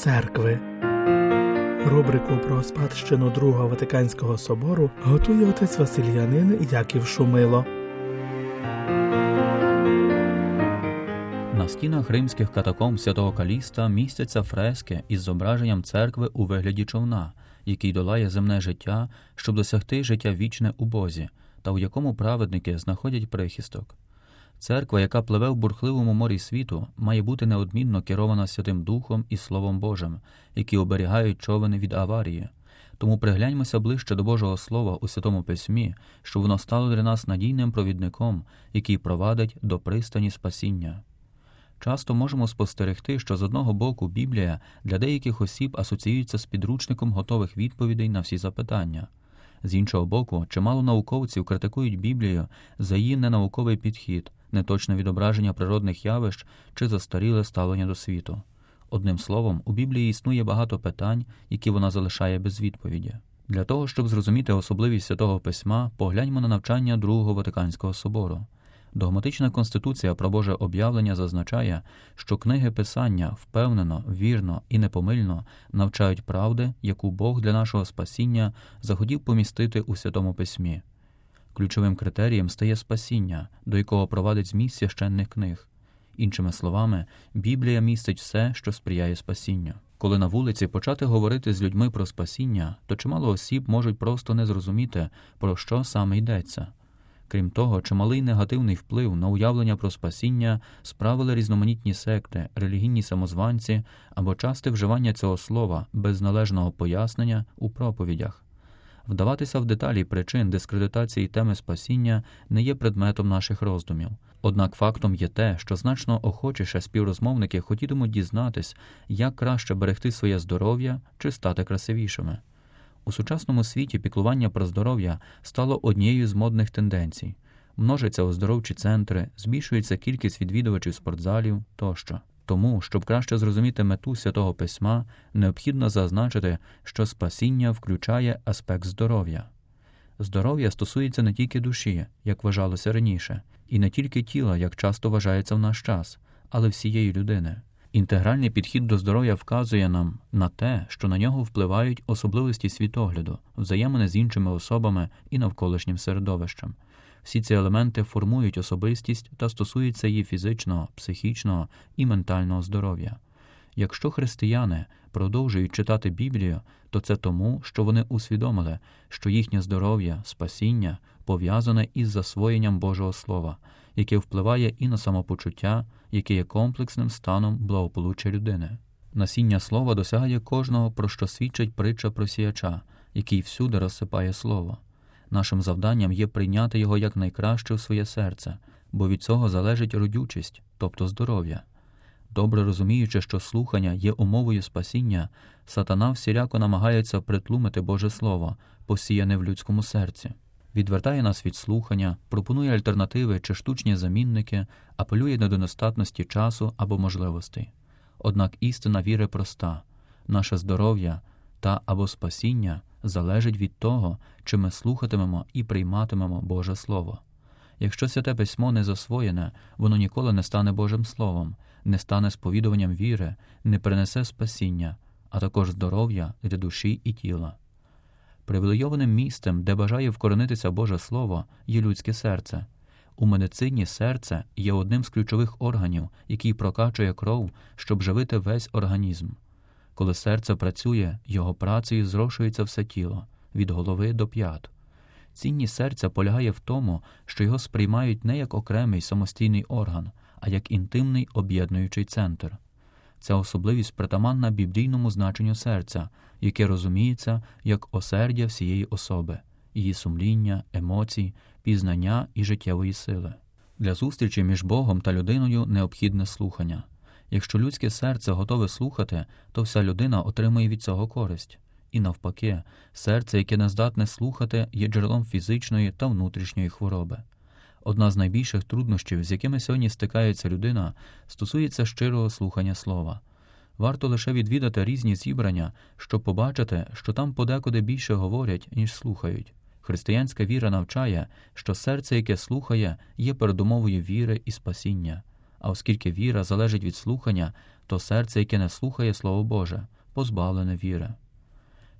церкви. Рубрику про спадщину Другого Ватиканського собору готує отець Васильянин Яків Шумило. На стінах римських катакомб святого Каліста містяться фрески із зображенням церкви у вигляді човна, який долає земне життя, щоб досягти життя вічне у Бозі, та у якому праведники знаходять прихисток. Церква, яка пливе в бурхливому морі світу, має бути неодмінно керована Святим Духом і Словом Божим, які оберігають човени від аварії. Тому пригляньмося ближче до Божого Слова у Святому Письмі, щоб воно стало для нас надійним провідником, який провадить до пристані спасіння. Часто можемо спостерегти, що з одного боку Біблія для деяких осіб асоціюється з підручником готових відповідей на всі запитання. З іншого боку, чимало науковців критикують Біблію за її ненауковий підхід, неточне відображення природних явищ чи застаріле ставлення до світу. Одним словом, у Біблії існує багато питань, які вона залишає без відповіді. Для того, щоб зрозуміти особливість святого письма, погляньмо на навчання Другого Ватиканського собору. Догматична конституція про Боже об'явлення зазначає, що книги Писання впевнено, вірно і непомильно навчають правди, яку Бог для нашого спасіння захотів помістити у Святому Письмі. Ключовим критерієм стає спасіння, до якого провадить зміст священних книг. Іншими словами, Біблія містить все, що сприяє спасінню. Коли на вулиці почати говорити з людьми про спасіння, то чимало осіб можуть просто не зрозуміти, про що саме йдеться. Крім того, чималий негативний вплив на уявлення про спасіння справили різноманітні секти, релігійні самозванці або часте вживання цього слова без належного пояснення у проповідях. Вдаватися в деталі причин дискредитації теми спасіння не є предметом наших роздумів. Однак фактом є те, що значно охочіше співрозмовники хотітимуть дізнатись, як краще берегти своє здоров'я чи стати красивішими. У сучасному світі піклування про здоров'я стало однією з модних тенденцій. Множаться оздоровчі центри, збільшується кількість відвідувачів спортзалів тощо. Тому, щоб краще зрозуміти мету святого письма, необхідно зазначити, що спасіння включає аспект здоров'я. Здоров'я стосується не тільки душі, як вважалося раніше, і не тільки тіла, як часто вважається в наш час, але всієї людини. Інтегральний підхід до здоров'я вказує нам на те, що на нього впливають особливості світогляду, взаємини з іншими особами і навколишнім середовищем. Всі ці елементи формують особистість та стосуються її фізичного, психічного і ментального здоров'я. Якщо християни продовжують читати Біблію, то це тому, що вони усвідомили, що їхнє здоров'я, спасіння пов'язане із засвоєнням Божого Слова, яке впливає і на самопочуття, яке є комплексним станом благополуччя людини. Насіння слова досягає кожного, про що свідчить притча про сіяча, який всюди розсипає слово. Нашим завданням є прийняти його як найкраще в своє серце, бо від цього залежить родючість, тобто здоров'я. Добре розуміючи, що слухання є умовою спасіння, сатана всіляко намагається притлумити Боже Слово, посіяне в людському серці, відвертає нас від слухання, пропонує альтернативи чи штучні замінники, апелює до недостатності часу або можливостей. Однак істина віри проста наше здоров'я та або спасіння залежить від того, чи ми слухатимемо і прийматимемо Боже Слово. Якщо святе письмо не засвоєне, воно ніколи не стане Божим Словом, не стане сповідуванням віри, не принесе спасіння, а також здоров'я для душі і тіла. Привілейованим місцем, де бажає вкоренитися Боже Слово, є людське серце. У медицині серце є одним з ключових органів, який прокачує кров, щоб живити весь організм. Коли серце працює, його працею зрошується все тіло від голови до п'ят. Цінність серця полягає в тому, що його сприймають не як окремий самостійний орган, а як інтимний об'єднуючий центр. Ця особливість притаманна біблійному значенню серця, яке розуміється як осердя всієї особи, її сумління, емоцій, пізнання і життєвої сили. Для зустрічі між Богом та людиною необхідне слухання. Якщо людське серце готове слухати, то вся людина отримує від цього користь. І навпаки, серце, яке не здатне слухати, є джерелом фізичної та внутрішньої хвороби. Одна з найбільших труднощів, з якими сьогодні стикається людина, стосується щирого слухання слова. Варто лише відвідати різні зібрання, щоб побачити, що там подекуди більше говорять, ніж слухають. Християнська віра навчає, що серце, яке слухає, є передумовою віри і спасіння, А оскільки віра залежить від слухання, то серце, яке не слухає Слово Боже, позбавлене віри.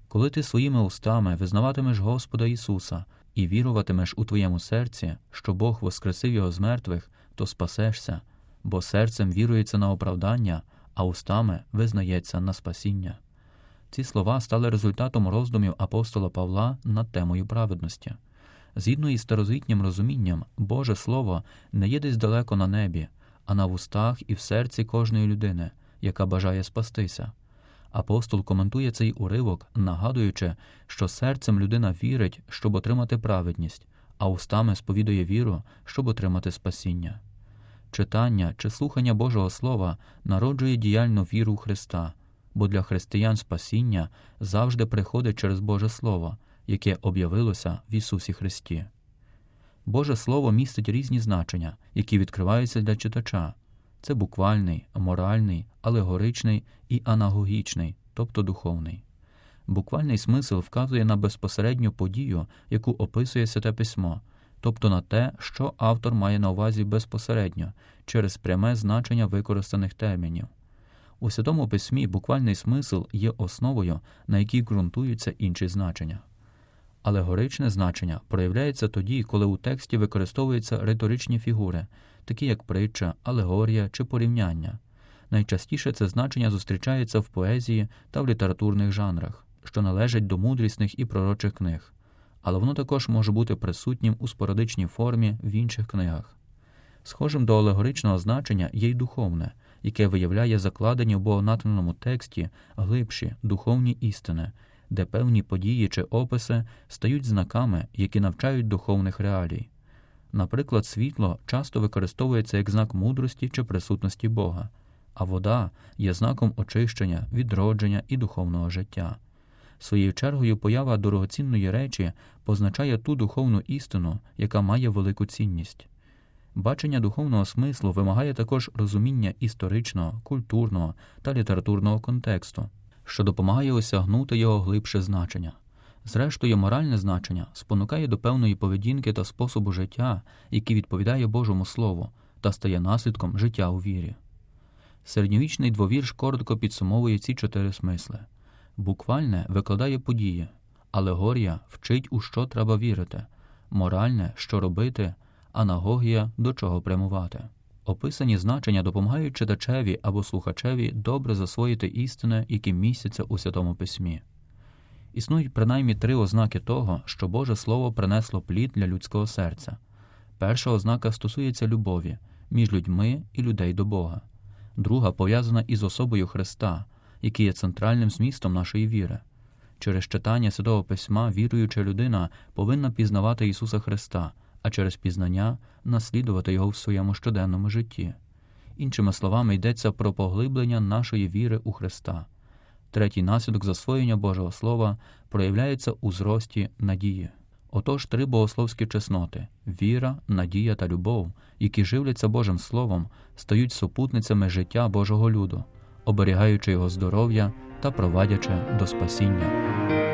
Коли ти своїми устами визнаватимеш Господа Ісуса і віруватимеш у твоєму серці, що Бог воскресив його з мертвих, то спасешся, бо серцем вірується на оправдання, а устами визнається на спасіння. Ці слова стали результатом роздумів апостола Павла над темою праведності. Згідно із старозитнім розумінням, Боже Слово не є десь далеко на небі, а на вустах і в серці кожної людини, яка бажає спастися. Апостол коментує цей уривок, нагадуючи, що серцем людина вірить, щоб отримати праведність, а устами сповідує віру, щоб отримати спасіння. Читання чи слухання Божого Слова народжує діяльну віру в Христа, бо для християн спасіння завжди приходить через Боже Слово, яке об'явилося в Ісусі Христі. Боже Слово містить різні значення, які відкриваються для читача. Це буквальний, моральний, алегоричний і анагогічний, тобто духовний. Буквальний смисл вказує на безпосередню подію, яку описує Святе Письмо, тобто на те, що автор має на увазі безпосередньо через пряме значення використаних термінів. У Святому Письмі буквальний смисл є основою, на якій ґрунтуються інші значення. Алегоричне значення проявляється тоді, коли у тексті використовуються риторичні фігури, такі як притча, алегорія чи порівняння. Найчастіше це значення зустрічається в поезії та в літературних жанрах, що належать до мудрісних і пророчих книг, але воно також може бути присутнім у спорадичній формі в інших книгах. Схожим до алегоричного значення є й духовне, яке виявляє закладені в богонатхненому тексті глибші духовні істини, де певні події чи описи стають знаками, які навчають духовних реалій. Наприклад, світло часто використовується як знак мудрості чи присутності Бога, а вода є знаком очищення, відродження і духовного життя. Своєю чергою поява дорогоцінної речі позначає ту духовну істину, яка має велику цінність. Бачення духовного смислу вимагає також розуміння історичного, культурного та літературного контексту, що допомагає осягнути його глибше значення. Зрештою, моральне значення спонукає до певної поведінки та способу життя, який відповідає Божому Слову та стає наслідком життя у вірі. Середньовічний двовірш коротко підсумовує ці чотири смисли. Буквальне викладає події, алегорія вчить, у що треба вірити, моральне, що робити, анагогія до чого прямувати. Описані значення допомагають читачеві або слухачеві добре засвоїти істини, які містяться у Святому Письмі. Існують принаймні три ознаки того, що Боже Слово принесло плід для людського серця. Перша ознака стосується любові між людьми і людей до Бога, друга пов'язана із особою Христа, який є центральним змістом нашої віри. Через читання Святого Письма віруюча людина повинна пізнавати Ісуса Христа, а через пізнання наслідувати Його в своєму щоденному житті. Іншими словами, йдеться про поглиблення нашої віри у Христа. Третій наслідок засвоєння Божого Слова проявляється у зрості надії. Отож, три богословські чесноти віра, надія та любов, які живляться Божим Словом, стають супутницями життя Божого люду, оберігаючи його здоров'я та провадячи до спасіння.